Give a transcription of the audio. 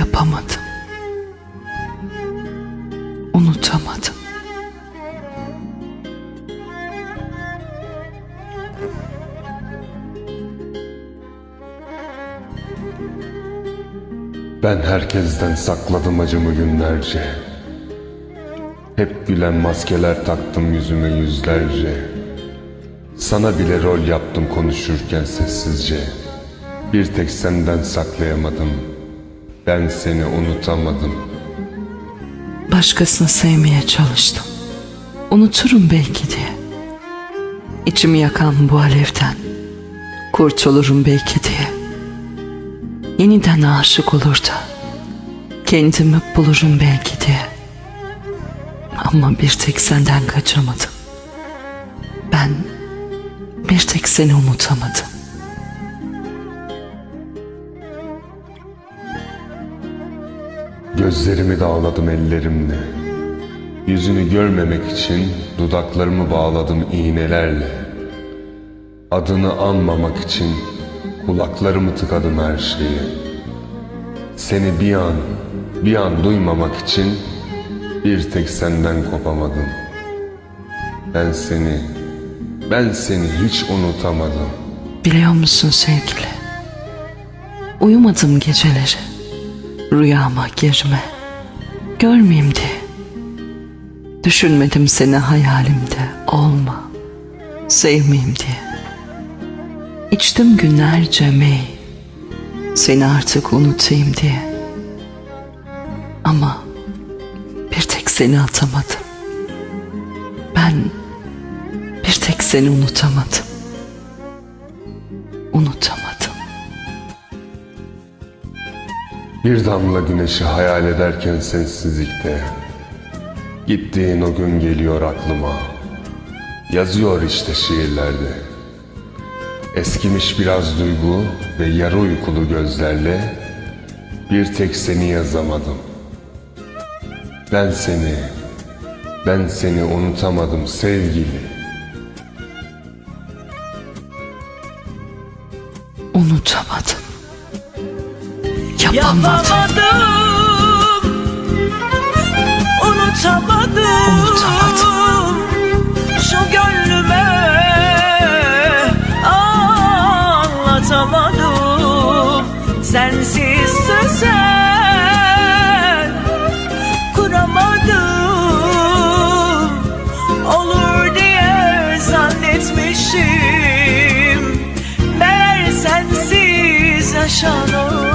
Yapamadım. Unutamadım. Ben herkesten sakladım acımı günlerce. Hep gülen maskeler taktım yüzüme yüzlerce. Sana bile rol yaptım konuşurken sessizce. Bir tek senden saklayamadım. Ben seni unutamadım. Başkasını sevmeye çalıştım. Unuturum belki diye. İçimi yakan bu alevden kurtulurum belki diye. Yeniden aşık olur da kendimi bulurum belki diye. Ama bir tek senden kaçamadım. Ben bir tek seni unutamadım. Gözlerimi dağladım ellerimle. Yüzünü görmemek için dudaklarımı bağladım iğnelerle. Adını anmamak için kulaklarımı tıkadım her şeye. Seni bir an, bir an duymamak için bir tek senden kopamadım. Ben seni, ben seni hiç unutamadım. Biliyor musun sevgili? Uyumadım geceleri. Rüyama girme. Görmeyeyim diye. Düşünmedim seni hayalimde. Olma. Sevmeyeyim diye. İçtim günlerce mey. Seni artık unutayım diye. Ama bir tek seni atamadım. Ben bir tek seni unutamadım unutamadım. Bir damla güneşi hayal ederken sessizlikte. Gittiğin o gün geliyor aklıma. Yazıyor işte şiirlerde. Eskimiş biraz duygu ve yarı uykulu gözlerle Bir tek seni yazamadım. Ben seni, ben seni unutamadım sevgili. Unutamadım. Yapamadım. Unutamadım Unutamadım. Şu gönlüme Anlatamadım Sensiz sözel Kuramadım Olur diye zannetmişim Meğer sensiz yaşanır